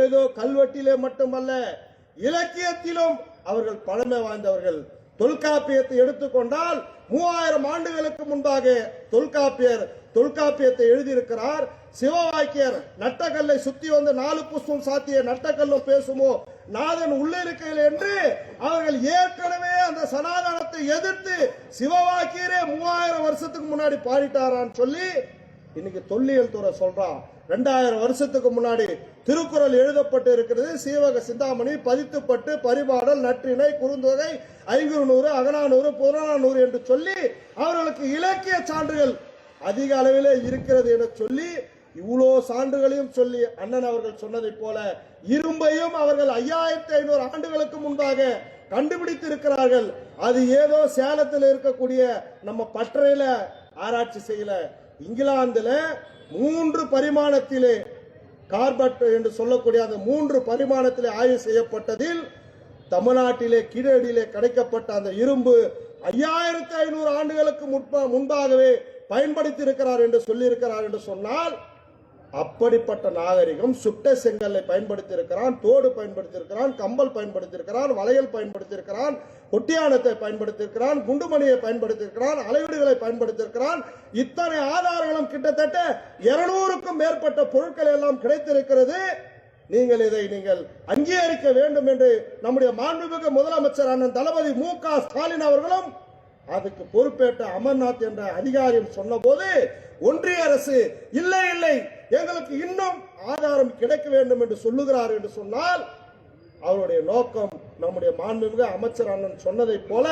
ஏதோ கல்வெட்டிலே மட்டுமல்ல இலக்கியத்திலும் அவர்கள் பழமை வாய்ந்தவர்கள். தொல்காப்பியத்தை எடுத்துக்கொண்டால் மூவாயிரம் ஆண்டுகளுக்கு முன்பாக தொல்காப்பியர் தொல்காப்பியத்தை எழுதியிருக்கிறார். சிவவாக்கியர் நட்டக்கல்லை சுத்தி வந்து நாலு புஷ்பம் சாத்திய நட்டக்கல்லும் பேசுமோ? நாதன் உள்ளே இருக்கையில் என்று அவர்கள் ஏற்கனவே அந்த சனாதனத்தை எதிர்த்து சிவவாக்கியரே மூவாயிரம் வருஷத்துக்கு முன்னாடி பாடிட்டாரான்னு சொல்லி இன்னைக்கு தொல்லியல் துறை சொல்றான். ரெண்டாயிரம் வருஷத்துக்கு முன்னாடி திருக்குறள் எழுதப்பட்டு இருக்கிறது. சீவக சிந்தாமணி பதித்துப்பட்டு பரிபாடல் நற்றிணை குறுந்தொகை ஐங்குறுநூறு அகநானூறு புறநானூறு என்று சொல்லி அவர்களுக்கு இலக்கிய சான்றுகள் அதிக அளவிலே இருக்கிறது என சொல்லி இவ்வளோ சான்றுகளையும் சொல்லி அண்ணன் அவர்கள் சொன்னதைப் போல இரும்பையும் அவர்கள் ஐயாயிரத்தி ஐநூறு ஆண்டுகளுக்கு முன்பாக கண்டுபிடித்து இருக்கிறார்கள். அது ஏதோ சேலத்தில் இருக்கக்கூடிய நம்ம பற்றையில ஆராய்ச்சி செய்யல. இங்கிலாந்துல மூன்று பரிமாணத்திலே கார்பட் என்று சொல்லக்கூடிய அந்த மூன்று பரிமாணத்திலே ஆய்வு செய்யப்பட்டதில் தமிழ்நாட்டிலே கீழடியிலே கிடைக்கப்பட்ட அந்த இரும்பு ஐயாயிரத்தி ஐநூறு ஆண்டுகளுக்கு முன்பாகவே பயன்படுத்தி இருக்கிறார் என்று சொல்லியிருக்கிறார் என்று சொன்னால் அப்படிப்பட்ட நாகரிகம் சுட்ட செங்கல்லை பயன்படுத்தி இருக்கிறான் தோடு பயன்படுத்தி இருக்கிறான் கம்பல் பயன்படுத்தி இருக்கிறான் வளையல் பயன்படுத்தி இருக்கிறான் ஒட்டியானத்தை பயன்படுத்தி இருக்கிறான் குண்டுமணியை பயன்படுத்தி இருக்கிறான் அலைவீடுகளை பயன்படுத்தி இருக்கிறான் இத்தனை ஆதாரங்களும் கிட்டத்தட்ட இருநூறுக்கும் மேற்பட்ட பொருட்கள் எல்லாம் கிடைத்திருக்கிறது. நீங்கள் இதை நீங்கள் அங்கீகரிக்க வேண்டும் என்று நம்முடைய மாண்புமிகு முதலமைச்சர் அண்ணன் தளபதி மு க ஸ்டாலின் அவர்களும் அதுக்கு பொறுப்பேற்ற அமர்நாத் என்ற அதிகாரியும் சொன்னபோது ஒன்றிய அரசு இல்லை இல்லை எங்களுக்கு இன்னும் ஆதாரம் கிடைக்க வேண்டும் என்று சொல்லுகிறார் என்று சொன்னால் அவருடைய நோக்கம் நம்முடைய மாண்புமிகு அமைச்சர் அண்ணன் சொன்னதைப் போல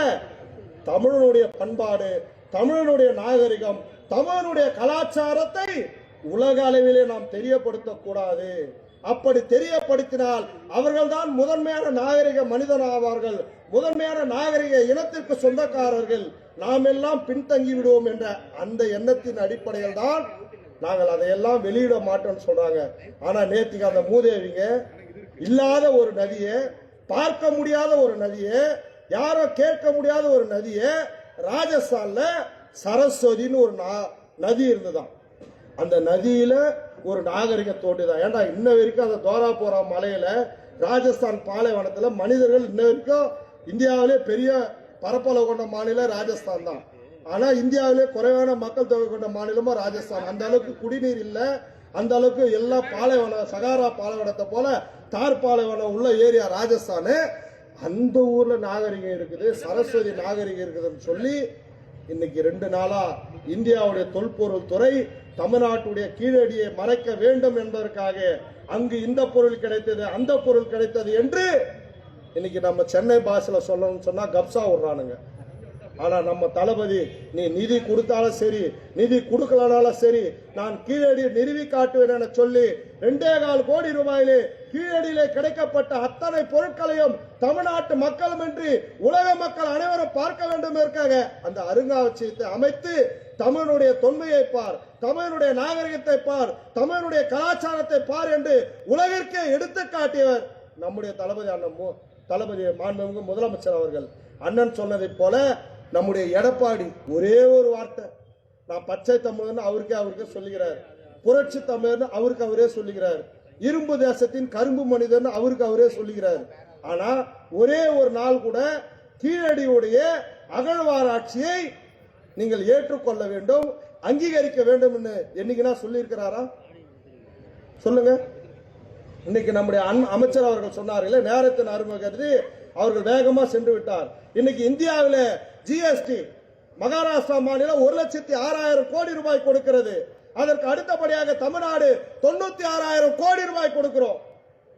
தமிழனுடைய பண்பாடு தமிழனுடைய நாகரிகம் தமிழனுடைய கலாச்சாரத்தை உலக அளவிலே நாம் தெரியப்படுத்தக்கூடாது அப்படி தெரியப்படுத்தினால் அவர்கள்தான் முதன்மையான நாகரிக மனிதன் ஆவார்கள் முதன்மையான நாகரிக இனத்திற்கு சொந்தக்காரர்கள். நாம் எல்லாம் பின்தங்கி விடுவோம் என்ற அந்த எண்ணத்தின் அடிப்படையில் தான் நாங்கள் அதையெல்லாம் வெளியிட மாட்டோம்னு சொல்றாங்க. ஆனா நேத்துக்கு அந்த மூதேவிங்க இல்லாத ஒரு நதியை பார்க்க முடியாத ஒரு நதியை யாரோ கேட்க முடியாத ஒரு நதியை ராஜஸ்தான்ல சரஸ்வதின்னு ஒரு நா- நதி இருந்துதான் அந்த நதியில ஒரு நாகரிக தோண்டிதான் ஏன்டா இன்ன வரைக்கும் அந்த தோரா போரா மலையில ராஜஸ்தான் பாலைவனத்துல மனிதர்கள் இன்ன வரைக்கும் இந்தியாவிலே பெரிய பரப்பளவு கொண்ட மாநிலம் ராஜஸ்தான் தான். ஆனா இந்தியாவிலே குறைவான மக்கள் தொகை கொண்ட மாநிலமும் ராஜஸ்தான். அந்த அளவுக்கு குடிநீர் இல்ல. அந்த அளவுக்கு எல்லா பாலைவனம் சகாரா பாலைவனத்தை போல தார் பாலைவனம் உள்ள ஏரியா ராஜஸ்தானு. அந்த ஊர்ல நாகரிகம் இருக்குது சரஸ்வதி நாகரிகம் இருக்குதுன்னு சொல்லி இன்னைக்கு ரெண்டு நாளா இந்தியாவுடைய தொல்பொருள் துறை தமிழ்நாட்டுடைய கீழடியை மறைக்க வேண்டும் என்பதற்காக அங்கு இந்த பொருள் கிடைத்தது அந்த பொருள் கிடைத்தது என்று இன்னைக்கு நம்ம சென்னை பாஷையில் சொல்லணும்னு சொன்னா கப்சா விடுறானுங்க. ஆனால் நம்ம தளபதி நீ நிதி கொடுத்தாலும் சரி நிதி கொடுக்கலனாலும் சரி நான் கீழடி நிறுவி காட்டுவேன் என சொல்லி ரெண்டே கால் கோடி ரூபாயிலே கீழடியிலே கிடைக்கப்பட்ட அத்தனை பொருட்களையும் தமிழ்நாட்டு மக்களும் இன்றி உலக மக்கள் அனைவரும் பார்க்க வேண்டும் இருக்காங்க அந்த அருங்காட்சியத்தை அமைத்து தமிழனுடைய தொன்மையை பார் தமிழனுடைய நாகரிகத்தை பார் தமிழனுடைய கலாச்சாரத்தை பார் என்று உலகிற்கே எடுத்து காட்டியவர் நம்முடைய தளபதி அண்ணன் மு- தளபதி மாண்புமிகு முதலமைச்சர் அவர்கள். அண்ணன் சொன்னதைப் போல நம்முடைய எடப்பாடி ஒரே ஒரு வார்த்தை. நான் பச்சை தமிழ்னு அவருக்கே அவருக்கே சொல்லுகிறார் புரட்சி தமிழன் அவருக்கு அவரே சொல்லுகிறார் இரும்பு தேசத்தின் கரும்பு மனிதர்னு அவருக்கு அவரே சொல்லுகிறார் ஆனா ஒரே ஒரு நாள் கூட கீழடியுடைய அகழ்வாராட்சியை நீங்கள் ஏற்றுக்கொள்ள வேண்டும் அங்கீகரிக்க வேண்டும் என்று சொல்லியிருக்கிறாரா? சொல்லுங்க. இன்னைக்கு நம்முடைய அன் அமைச்சர் அவர்கள் சொன்னார்களே நேரத்தின் அருமை கருதி அவர்கள் வேகமாக சென்று விட்டார். இன்னைக்கு இந்தியாவில் ஜிஎஸ்டி மகாராஷ்டிரா மாநிலம் ஒரு லட்சத்தி ஆறாயிரம் கோடி ரூபாய் கொடுக்கிறது. அதற்கு அடுத்தபடியாக தமிழ்நாடு தொண்ணூத்தி ஆறாயிரம் கோடி ரூபாய் கொடுக்கிறோம்.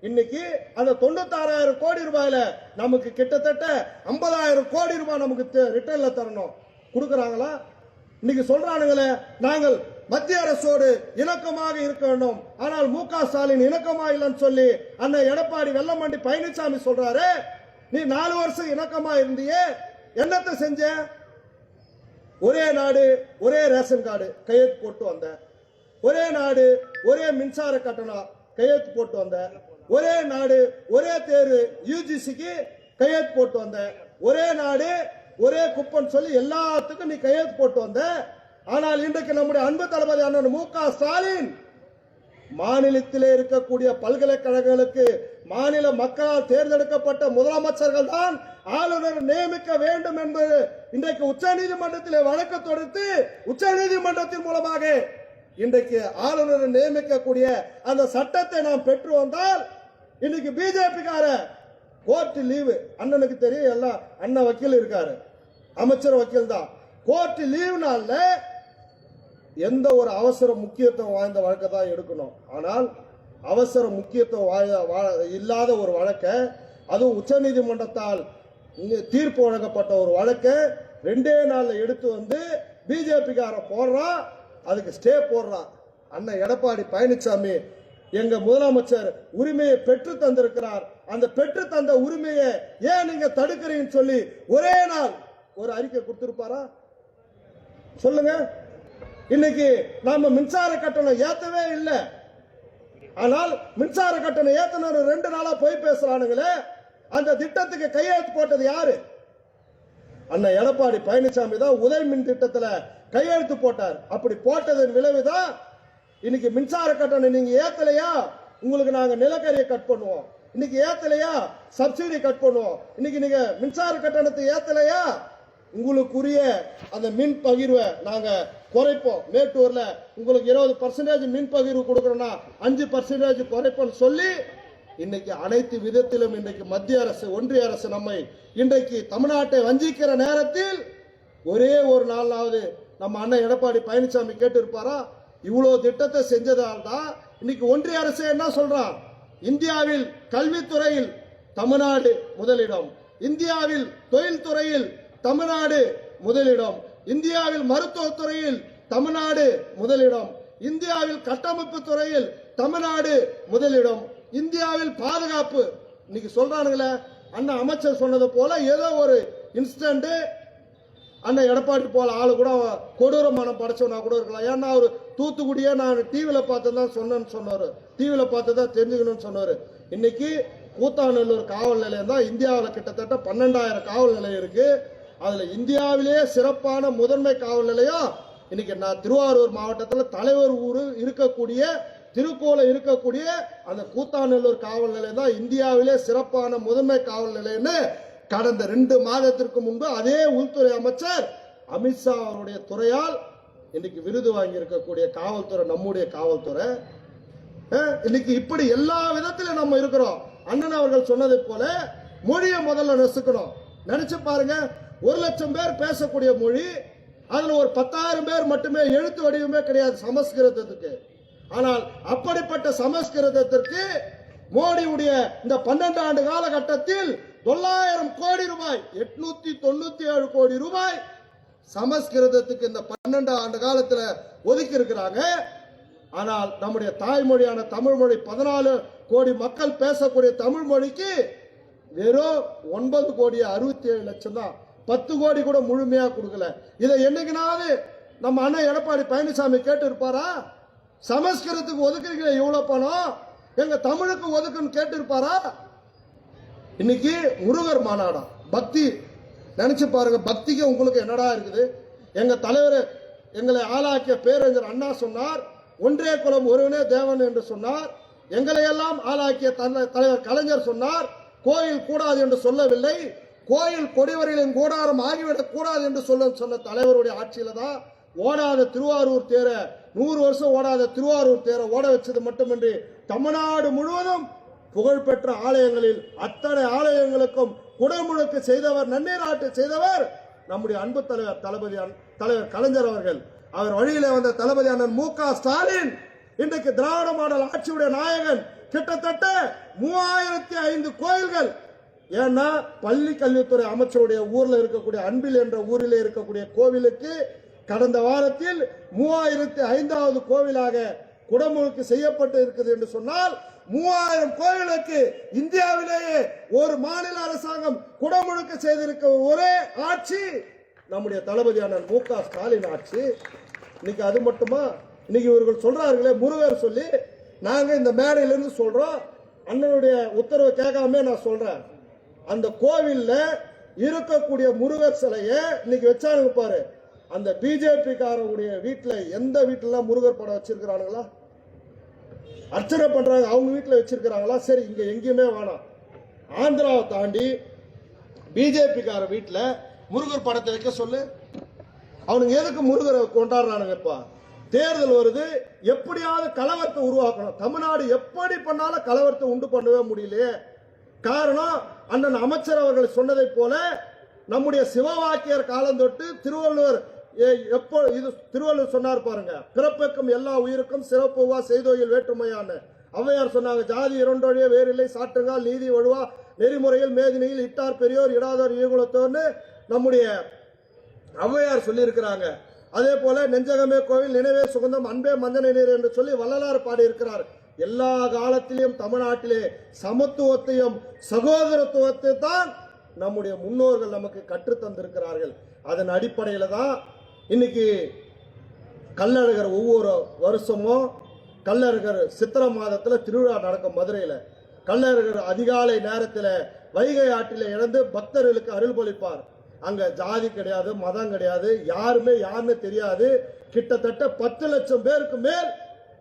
இன்னைக்கு அந்த தொண்ணூத்தி ஆறாயிரம் கோடி ரூபாயில நமக்கு கிட்டத்தட்ட ஐம்பதாயிரம் கோடி ரூபாய் நமக்கு ரிட்டர்ன்ல தரணும். கொடுக்கறாங்களா? இன்னைக்கு சொல்றானுங்களே நாங்கள் மத்திய அரசோடு இணக்கமாக இருக்க வேண்டும். ஆனால் மு க ஸ்டாலின் இணக்கமா இல்லைன்னு சொல்லி அண்ணன் எடப்பாடி வெள்ளமண்டி பழனிசாமி சொல்றாரு நீ நாலு வருஷம் இணக்கமா இருந்தியே என்னத்தை செஞ்ச? ஒரே நாடு ஒரே ரேஷன் கார்டு கையெழுத்து போட்டு வந்த. ஒரே நாடு ஒரே மின்சார கட்டணம் கையெழுத்து போட்டு வந்த. ஒரே நாடு ஒரே தேர்வு யூஜிசிக்கு கையெழுத்து போட்டு வந்த. ஒரே நாடு ஒரே குப்பன் சொல்லி எல்லாத்துக்கும் நீ கையெழுத்து போட்டு வந்த. ஆனால் இன்றைக்கு நம்முடைய அன்பு தளபதி அண்ணன் மு க ஸ்டாலின் மாநிலத்திலே இருக்கக்கூடிய பல்கலைக்கழகங்களுக்கு மாநில மக்களால் தேர்ந்தெடுக்கப்பட்ட முதலமைச்சர்கள் தான் ஆளுநர் நியமிக்க வேண்டும் என்பது இன்றைக்கு உச்ச நீதிமன்றத்தில் வழக்கு தொடுத்து உச்ச நீதிமன்றத்தின் மூலமாக இன்றைக்கு ஆளுநரை நியமிக்கக்கூடிய அந்த சட்டத்தை நாம் பெற்று வந்தால் இன்னைக்கு பிஜேபிக்கார கோர்ட் லீவு. அண்ணனுக்கு தெரியும் எல்லாம் அண்ணன் வக்கீல் இருக்காரு. அமைச்சர் வக்கீல் தான். கோர்ட் லீவு நாளில் எந்த ஒரு அவசர முக்கியத்துவம் வாய்ந்த வழக்கை தான் எடுக்கணும். ஆனால் அவசர முக்கியத்துவம் இல்லாத ஒரு வழக்கை அதுவும் உச்சநீதிமன்றத்தால் தீர்ப்பு வழங்கப்பட்ட ஒரு வழக்கை ரெண்டே நாளில் எடுத்து வந்து பிஜேபிக்கார போடுறான் அதுக்கு ஸ்டே போடுறான் அண்ணன் எடப்பாடி பழனிசாமி எங்க முதலமைச்சர் உரிமையை பெற்று தந்திருக்கிறார். அந்த பெற்று தந்த உரிமையை ஏன் நீங்க தடுக்கிறீங்கன்னு சொல்லி ஒரே நாள் ஒரு அறிக்கை கொடுத்திருப்பாரா? சொல்லுங்க. இன்னைக்கு நாம மின்சார கட்டணம் ஏத்தவே இல்லை. ஆனால் மின்சார கட்டணம் ஏத்தனர் ரெண்டு நாளா போய் பேசுறானுங்களே அந்த திட்டத்துக்கு கையெழுத்து போட்டது யாரு? அண்ணன் எடப்பாடி பழனிசாமி தான் உதய் மின் திட்டத்துல கையெழுத்து போட்டார். அப்படி போட்டதன் விளைவுதான் இன்னைக்கு மின்சார கட்டணம் நீங்க ஏத்தலையா? உங்களுக்கு நாங்க நிலக்கரியை கட் பண்ணுவோம். இன்னைக்கு ஏத்தலையா? சப்சிடி கட் பண்ணுவோம். இன்னைக்கு நீங்க மின்சார கட்டணத்தை ஏத்தலையா? உங்களுக்குரிய அந்த மின் பகிர்வை நாங்கள் குறைப்போம். மேட்டூரில் உங்களுக்கு இருபது பர்சன்டேஜ் மின் பகிர்வு கொடுக்குறோன்னா அஞ்சு பர்சன்டேஜ் குறைப்போம்னு சொல்லி இன்னைக்கு அனைத்து விதத்திலும் இன்றைக்கு மத்திய அரசு ஒன்றிய அரசு நம்மை இன்றைக்கு தமிழ்நாட்டை வஞ்சிக்கிற நேரத்தில் ஒரே ஒரு நாளாவது நம்ம அண்ணன் எடப்பாடி பழனிசாமி கேட்டிருப்பாரா? இவ்வளோ திட்டத்தை செஞ்சதால் தான் இன்னைக்கு ஒன்றிய அரசு என்ன சொல்றான்? இந்தியாவில் கல்வித்துறையில் தமிழ்நாடு முதலிடம். இந்தியாவில் தொழில்துறையில் தமிழ்நாடு முதலிடம். இந்தியாவில் மருத்துவத்துறையில் தமிழ்நாடு முதலிடம். இந்தியாவில் கட்டமைப்பு துறையில் தமிழ்நாடு முதலிடம். இந்தியாவில் பாதுகாப்பு இன்னைக்கு சொல்றானுங்களே அண்ணன் அமைச்சர் சொன்னது போல ஏதோ ஒரு இன்ஸ்டன்ட் அண்ணன் எடப்பாடி போல ஆளு கூட கொடூர மனம் படைச்சவனா கூட இருக்கலாம். ஏன்னா அவர் தூத்துக்குடியே நான் டிவியில பார்த்து தான் சொன்னேன்னு சொன்னாரு. டிவியில பார்த்து தான் தெரிஞ்சுக்கணும்னு சொன்னாரு. இன்னைக்கு கூத்தாநல்லூர் காவல் நிலையம் தான் இந்தியாவில் கிட்டத்தட்ட பன்னெண்டாயிரம் காவல் நிலையம் இருக்குது அதில் இந்தியாவிலேயே சிறப்பான முதன்மை காவல் நிலையம் இன்னைக்கு நான் திருவாரூர் மாவட்டத்தில் தலைவர் ஊர் இருக்கக்கூடிய திருக்கோல இருக்கக்கூடிய அந்த கூத்தாநல்லூர் காவல் நிலையம் தான் இந்தியாவிலே சிறப்பான முதன்மை காவல் நிலையம்னு கடந்த ரெண்டு மாதத்திற்கு முன்பு அதே உள்துறை அமைச்சர் அமித்ஷா அவருடைய துறையால் இன்னைக்கு விருது வாங்கி இருக்கக்கூடிய காவல்துறை நம்முடைய காவல்துறை. இன்னைக்கு இப்படி எல்லா விதத்திலும் நம்ம இருக்கிறோம். அண்ணன் அவர்கள் சொன்னதை போல மொழியை முதல்ல நெசுக்கணும். நினைச்சு பாருங்க ஒரு லட்சம் பேர் பேசக்கூடிய மொழி அதில் ஒரு பத்தாயிரம் பேர் மட்டுமே எழுத்து வடிவமே கிடையாது சமஸ்கிருதத்துக்கு. ஆனால் அப்படிப்பட்ட சமஸ்கிருதத்திற்கு மோடியுடைய இந்த பன்னெண்டு ஆண்டு காலகட்டத்தில் தொள்ளாயிரம் கோடி ரூபாய் எட்நூத்தி தொண்ணூத்தி ஏழு கோடி ரூபாய் சமஸ்கிருதத்துக்கு இந்த பன்னெண்டு ஆண்டு காலத்தில் ஒதுக்கி இருக்கிறாங்க ஆனால் நம்முடைய தாய்மொழியான தமிழ் மொழி பதினாலு கோடி மக்கள் பேசக்கூடிய தமிழ் மொழிக்கு வெறும் ஒன்பது கோடி அறுபத்தி ஏழு லட்சம் தான் பத்து கோடி கூட முழுமையா கொடுக்கல. இதை என்னைக்குனாவது நம்ம அண்ணன் எடப்பாடி பழனிசாமி கேட்டு இருப்பாரா சமஸ்கிருதத்துக்கு ஒதுக்குறீங்களே இவ்வளவு பணம்? எங்க தமிழுக்கு ஒதுக்குன்னு கேட்டு இருப்பாரா இன்னைக்கு முருகர் மாநாடம் பக்தி. நினைச்சு பாருங்க பக்திக்கு உங்களுக்கு என்னடா இருக்குது? எங்க தலைவர் எங்களை ஆளாக்கிய பேரறிஞர் அண்ணா சொன்னார் ஒன்றே குலம் ஒருவனே தேவன் என்று சொன்னார் எங்களையெல்லாம் ஆளாக்கிய தலைவர் கலைஞர் சொன்னார் கோயில் கூடாது என்று சொல்லவில்லை கோயில் கொடிவரைகளின் கூடாரம் ஆகிவிடக் கூடாது என்று சொல்ல சொன்ன தலைவருடைய ஆட்சியில தான் ஓடாத திருவாரூர் தேர நூறு வருஷம் ஓடாத திருவாரூர் தேர ஓட வச்சது மட்டுமின்றி தமிழ்நாடு முழுவதும் புகழ்பெற்ற ஆலயங்களில் அத்தனை ஆலயங்களுக்கும் குடமுழுக்கு செய்தவர் நன்னீராட்டு செய்தவர் நம்முடைய அன்பு தலைவர் தளபதி தலைவர் கலைஞர் அவர்கள். அவர் வழியில வந்த தளபதி அண்ணன் மு க ஸ்டாலின் இன்றைக்கு திராவிட மாடல் ஆட்சியுடைய நாயகன். கிட்டத்தட்ட மூவாயிரத்தி ஐந்து கோயில்கள் ஏன்னா பள்ளி கல்வித்துறை அமைச்சருடைய ஊர்ல இருக்கக்கூடிய அன்பில் என்ற ஊரில் இருக்கக்கூடிய கோவிலுக்கு கடந்த வாரத்தில் மூவாயிரத்தி ஐந்தாவது கோவிலாக குடமுழுக்கு செய்யப்பட்டு இருக்குது என்று சொன்னால் மூவாயிரம் கோயிலுக்கு இந்தியாவிலேயே ஒரு மாநில அரசாங்கம் குடமுழுக்கு செய்திருக்க ஒரே ஆட்சி நம்முடைய தளபதியான மு க ஸ்டாலின் ஆட்சி. இன்னைக்கு அது மட்டுமா? இன்னைக்கு இவர்கள் சொல்றார்களே முருகர் சொல்லி நாங்க இந்த மேடையிலிருந்து சொல்றோம். அண்ணனுடைய உத்தரவை கேட்காம நான் சொல்றேன். அந்த கோவில்ல இருக்கக்கூடிய முருகர் சிலையை இன்னைக்கு வச்சாங்க பாரு. அந்த பிஜேபி வீட்டில் எந்த வீட்டிலலாம் முருகர் படம் வச்சிருக்கிறானுங்களா? அர்ச்சனை பண்றாங்க அவங்க வீட்டில் வச்சிருக்கிறாங்களா? சரி இங்க எங்கேயுமே வேணாம். ஆந்திராவை தாண்டி பிஜேபிக்கார வீட்டில் முருகர் படத்தை வைக்க சொல்லு. அவனுங்க எதுக்கு முருகரை கொண்டாடுறானுங்க இப்ப தேர்தல் வருது எப்படியாவது கலவரத்தை உருவாக்கணும். தமிழ்நாடு எப்படி பண்ணாலும் கலவரத்தை உண்டு பண்ணவே முடியலையே. காரணம் அண்ணன் அமைச்சர் அவர்கள் சொன்னதை போல நம்முடைய சிவவாக்கியர் காலம் தொட்டு திருவள்ளுவர் எ- எப்போ இது திருவள்ளுவர் சொன்னார் பாருங்க பிறப்புக்கும் எல்லா உயிருக்கும் சிறப்புவா செய்தோயில் வேற்றுமையான்னு. ஔவையார் சொன்னாங்க ஜாதி இரண்டொழிய வேறில்லை சாற்றுங்கால் நீதி ஒழுவா நெறிமுறையில் மேதினியில் இட்டார் பெரியோர் இடாதோர் ஈகுலத்தோர்னு நம்முடைய ஔவையார் சொல்லியிருக்கிறாங்க. அதே போல நெஞ்சகமே கோவில் நினைவே சுகந்தம் அன்பே மஞ்சனை நீர் என்று சொல்லி வள்ளலார் பாடி இருக்கிறார் எல்லா காலத்திலையும் தமிழ்நாட்டிலே சமத்துவத்தையும் சகோதரத்துவத்தை தான் நம்முடைய முன்னோர்கள் நமக்கு கற்றுத்தந்திருக்கிறார்கள். அதன் அடிப்படையில் தான் இன்னைக்கு கல்லழகர் ஒவ்வொரு வருஷமும் கல்லழகர் சித்திரை மாதத்தில் திருவிழா நடக்கும் மதுரையில். கல்லழகர் அதிகாலை நேரத்தில் வைகை ஆற்றில் இறந்து பக்தர்களுக்கு அருள்பளிப்பார் அங்கே ஜாதி கிடையாது மதம் கிடையாது யாருமே யாருன்னு தெரியாது. கிட்டத்தட்ட பத்து லட்சம் பேருக்கு மேல்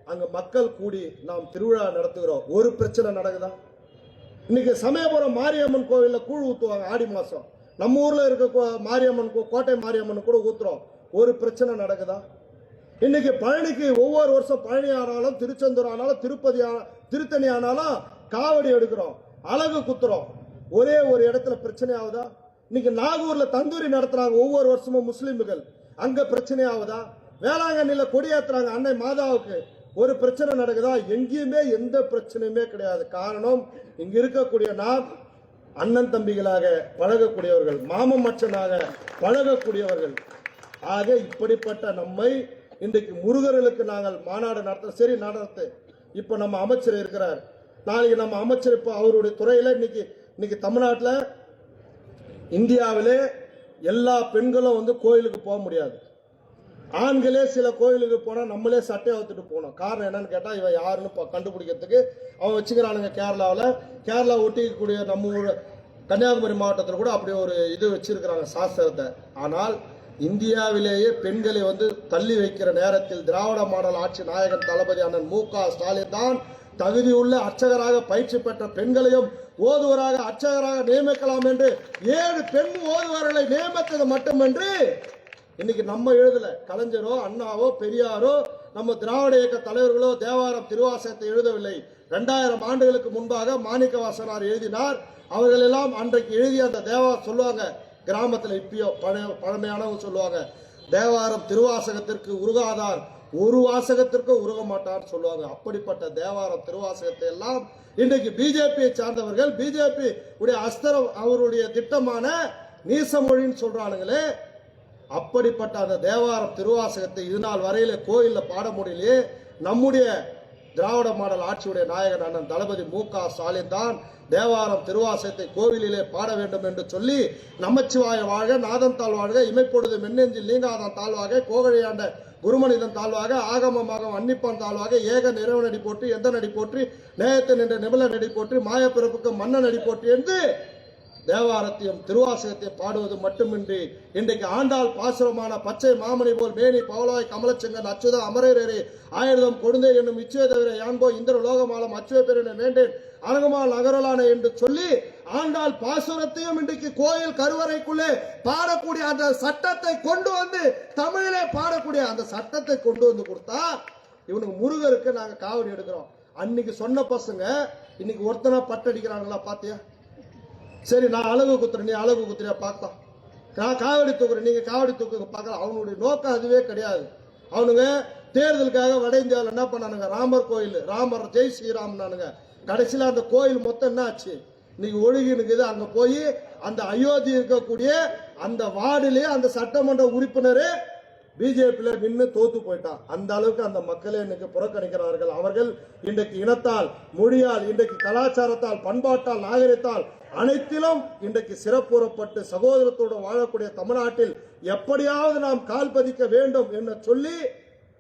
அங்க மக்கள் கூடி நாம் திருவிழா நடத்துகிறோம். ஒரு பிரச்சனை நடக்குதா? இன்னைக்கு சமயபுரம் மாரியம்மன் கோவில்ல கூழ் ஊத்துவாங்க ஆடி மாசம். நம்ம ஊர்ல இருக்க கோ- மாரியம்மன் கோ- கோட்டை மாரியம்மன் கூட ஊத்துறோம். ஒரு பிரச்சனை நடக்குதா? இன்னைக்கு பழனிக்கு ஒவ்வொரு வருஷம் பழனி ஆனாலும் திருச்செந்தூர் ஆனாலும் திருப்பதி திருத்தணி ஆனாலும் காவடி எடுக்கிறோம். அழகு குத்துறோம். ஒரே ஒரு இடத்துல பிரச்சனை ஆகுதா? இன்னைக்கு நாகூர்ல தந்தூரி நடத்துறாங்க ஒவ்வொரு வருஷமும் முஸ்லிம்கள். அங்க பிரச்சனை ஆகுதா? வேளாங்கண்ணில கொடியேற்றுறாங்க அன்னை மாதாவுக்கு. ஒரு பிரச்சனை நடக்குதா? எங்கேயுமே எந்த பிரச்சனையுமே கிடையாது. காரணம் இங்க இருக்கக்கூடிய நாம் அண்ணன் தம்பிகளாக பழகக்கூடியவர்கள் மாமன் மச்சனாக பழகக்கூடியவர்கள். ஆக இப்படிப்பட்ட நம்மை இன்றைக்கு முருகர்களுக்கு நாங்கள் மாநாடு நடத்த சரி நடத்து. இப்ப நம்ம அமைச்சர் இருக்கிறார். நாளைக்கு நம்ம அமைச்சர் இப்ப அவருடைய துறையில இன்னைக்கு இன்னைக்கு தமிழ்நாட்டில் இந்தியாவிலே எல்லா பெண்களும் வந்து கோயிலுக்கு போக முடியாது. ஆண்களே சில கோயிலுக்கு போனால் நம்மளே சட்டையை அவுத்துட்டு போனோம் காரணம் என்னன்னு கேட்டால் இவன் யாருன்னு கண்டுபிடிக்கிறதுக்கு அவன் வச்சுக்கிறானுங்க கேரளாவில். கேரளா ஒட்டிக்கக்கூடிய நம்ம ஊர் கன்னியாகுமரி மாவட்டத்தில் கூட அப்படி ஒரு இது வச்சிருக்கிறாங்க சாஸ்திரத்தை. ஆனால் இந்தியாவிலேயே பெண்களை வந்து தள்ளி வைக்கிற நேரத்தில் திராவிட மாடல் ஆட்சி நாயகன் தளபதி அண்ணன் மு க ஸ்டாலின் தான் தகுதியுள்ள அர்ச்சகராக பயிற்சி பெற்ற பெண்களையும் ஓதுவராக அர்ச்சகராக நியமிக்கலாம் என்று ஏழு பெண் ஓதுவர்களை நியமித்தது மட்டுமன்றி இன்னைக்கு நம்ம எழுதல கலைஞரோ அண்ணாவோ பெரியாரோ நம்ம திராவிட இயக்க தலைவர்களோ தேவாரம் திருவாசகத்தை எழுதவில்லை. ரெண்டாயிரம் ஆண்டுகளுக்கு முன்பாக மாணிக்க வாசனார் எழுதினார். அவர்கள் எல்லாம் அன்றைக்கு எழுதிய அந்த தேவா சொல்லுவாங்க கிராமத்தில் இப்பயோ பழைய பழமையானவங்க சொல்லுவாங்க தேவாரம் திருவாசகத்திற்கு உருகாதார் ஒரு வாசகத்திற்கும் உருக மாட்டார் சொல்லுவாங்க. அப்படிப்பட்ட தேவாரம் திருவாசகத்தை எல்லாம் இன்றைக்கு பிஜேபியை சார்ந்தவர்கள் பிஜேபி உடைய அஸ்தரம் அவருடைய திட்டமான நீசமொழின்னு சொல்றானுங்களே அப்படிப்பட்ட அந்த தேவாரம் திருவாசகத்தை இதுநாள் வரையில கோயிலில் பாட முடியலையே. நம்முடைய திராவிட மாடல் ஆட்சியுடைய நாயகன் அண்ணன் தளபதி மு க ஸ்டாலின் தான் தேவாரம் திருவாசகத்தை கோவிலிலே பாட வேண்டும் என்று சொல்லி நமச்சிவாய வாழ்க நாதம் தாழ் வாழ்க இமைப்பொழுது மின்னெஞ்சில் லீங்காதான் தாழ்வாக கோகழியாண்ட குருமனிதன் தாழ்வாக ஆகமமாக அன்னிப்பான் தாழ்வாக ஏக நிறைவனடி போற்றி எந்த நடி போற்றி நேயத்தின் என்ற நிபல நடி போற்றி மாயப்பிறப்புக்கு மன்ன நடி போற்றி என்று தேவாரத்தையும் திருவாசகத்தையும் பாடுவது மட்டுமின்றி இன்றைக்கு ஆண்டாள் பாசுரமான பச்சை மாமணி போல் மேனி பவலாய் கமலச்சங்கன் அச்சுத அமரரே ஆயுதம் கொடுந்தே என்னும் இச்சுவை தவிர யான்போ இந்திர லோகமாலம் அச்சுவை பெருனை வேண்டேன். அரங்கமால் நகரலான என்று சொல்லி ஆண்டாள் பாசுரத்தையும் இன்றைக்கு கோயில் கருவறைக்குள்ளே பாடக்கூடிய அந்த சட்டத்தை கொண்டு வந்து தமிழிலே பாடக்கூடிய அந்த சட்டத்தை கொண்டு வந்து கொடுத்தா இவனுக்கு முருகருக்கு நாங்கள் காவடி எடுக்கிறோம். அன்னைக்கு சொன்ன பசங்க இன்னைக்கு ஒருத்தனா பட்டடிக்கிறாங்களா பாத்தியா? சரி நான் அழகு குத்துறேன் நீ அழகு குத்துறியா? பார்க்கலாம். நான் காவடி தூக்குறேன் நீங்க காவடி தூக்குங்க பார்க்கலாம். அவனுடைய நோக்கம் அதுவே கிடையாது. அவனுங்க தேர்தலுக்காக வட இந்தியாவில் என்ன பண்ணானுங்க? ராமர் கோயில் ராமர் ஜெய் ஸ்ரீராம்னானுங்க. கடைசியில் அந்த கோயில் மொத்தம் என்ன ஆச்சு? இன்னைக்கு ஒழுகி இருக்குது அங்க போய் அந்த அயோத்தி இருக்கக்கூடிய அந்த வார்டிலே அந்த சட்டமன்ற உறுப்பினரே பிஜேபியில் நின்று தோத்து போயிட்டான். அந்த அளவுக்கு அந்த மக்களே இன்னைக்கு புறக்கணிக்கிறார்கள். அவர்கள் இன்றைக்கு இனத்தால் மொழியால் இன்றைக்கு கலாச்சாரத்தால் பண்பாட்டால் நாகரிகத்தால் அனைத்திலும் இன்றைக்கு சிறப்புறப்பட்டு சகோதரத்தோடு வாழக்கூடிய தமிழ்நாட்டில் எப்படியாவது நாம் கால் பதிக்க வேண்டும் என்று சொல்லி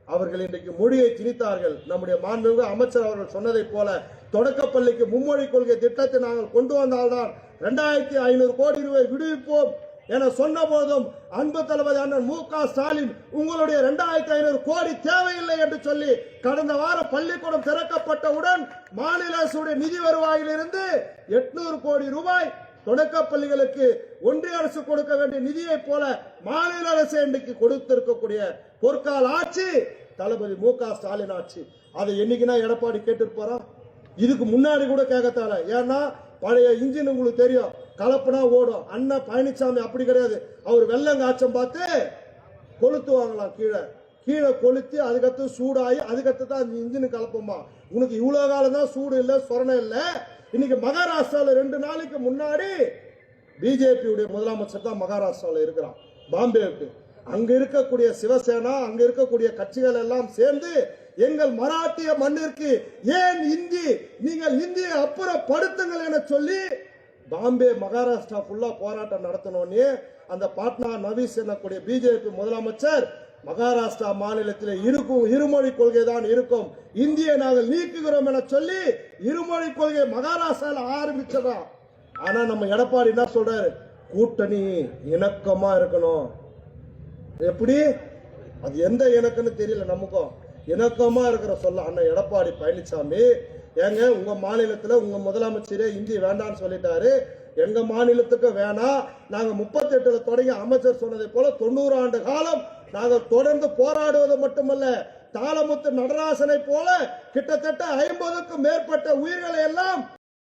அவர்கள் இன்றைக்கு மொழியை திணித்தார்கள். நம்முடைய மாண்புமிகு அமைச்சர் அவர்கள் சொன்னதைப் போல தொடக்கப்பள்ளிக்கு மும்மொழி கொள்கை திட்டத்தை நாங்கள் கொண்டு வந்தால்தான் இரண்டாயிரத்தி ஐநூறு கோடி ரூபாய் விடுவிப்போம். என சொன்ன போதும் அன்பு தளபதி அண்ணன் மு க ஸ்டாலின் உங்களுடைய இரண்டாயிரத்தி ஐநூறு கோடி தேவையில்லை என்று சொல்லி கடந்த வாரம் பள்ளிக்கூடம் திறக்கப்பட்டவுடன் மாநில அரசுடைய நிதி வருவாயிலிருந்து எட்நூறு கோடி ரூபாய் தொடக்க பள்ளிகளுக்கு ஒன்றிய அரசு கொடுக்க வேண்டிய நிதியை போல மாநில அரசு இன்றைக்கு கொடுத்திருக்கக்கூடிய பொற்கால ஆட்சி தளபதி மு க ஸ்டாலின் ஆட்சி. அதை என்னைக்குன்னா எடப்பாடி கேட்டிருப்பாரா இதுக்கு முன்னாடி கூட கேட்கத்தால. ஏன்னா பழைய இன்ஜின் உங்களுக்கு தெரியும். கலப்புனா ஓடும். அண்ணன் பழனிசாமி அப்படி கிடையாது. அவர் வெள்ளங்காய்ச்சம் பார்த்து கொளுத்துவாங்களாம் கீழே. கீழே கொளுத்தி அதுக்கடுத்து சூடாகி அதுக்கடுத்து தான் அந்த இன்ஜின் கலப்போமா. உனக்கு இவ்வளோ காலம் தான் சூடு இல்லை சொரணம் இல்லை. இன்னைக்கு மகாராஷ்டிராவில் ரெண்டு நாளைக்கு முன்னாடி பிஜேபியுடைய முதலமைச்சர் தான் மகாராஷ்டிராவில் இருக்கிறான். பாம்பேவுக்கு. அங்க இருக்கக்கூடிய சிவசேனா அங்க இருக்கக்கூடிய கட்சிகள் எல்லாம் சேர்ந்து எங்கள் மராட்டிய மண்ணிற்கு ஏன் இந்தி நீங்கள் இந்தியை அப்புறப்படுத்துங்கள் என சொல்லி பாம்பே மகாராஷ்டிரா ஃபுல்லா போராட்டம் நடத்தணும்னு அந்த பாட்னா நவீஸ் என்னக்கூடிய பிஜேபி முதலமைச்சர் மகாராஷ்டிரா மாநிலத்தில் இருக்கும் இருமொழி கொள்கை தான் இருக்கும். இந்தியை நாங்கள் நீக்குகிறோம் என சொல்லி இருமொழி கொள்கை மகாராஷ்டிரால ஆரம்பிச்சதா? ஆனா நம்ம எடப்பாடி என்ன சொல்றாரு? கூட்டணி இணக்கமா இருக்கணும். எப்படி? அது எந்த இணக்கம்னு தெரியல நமக்கும். இணக்கமாக இருக்கிற சொல்ல அண்ணன் எடப்பாடி பழனிசாமி. ஏங்க உங்கள் மாநிலத்தில் உங்கள் முதலமைச்சரே இந்தி வேண்டாம்னு சொல்லிட்டாரு. எங்கள் மாநிலத்துக்கு வேணாம் நாங்கள் முப்பத்தெட்டில் தொடங்கி அமைச்சர் சொன்னதை போல தொண்ணூறு ஆண்டு காலம் நாங்கள் தொடர்ந்து போராடுவது மட்டுமல்ல தாளமுத்து நடராசனை போல கிட்டத்தட்ட ஐம்பதுக்கும் மேற்பட்ட உயிர்களை எல்லாம்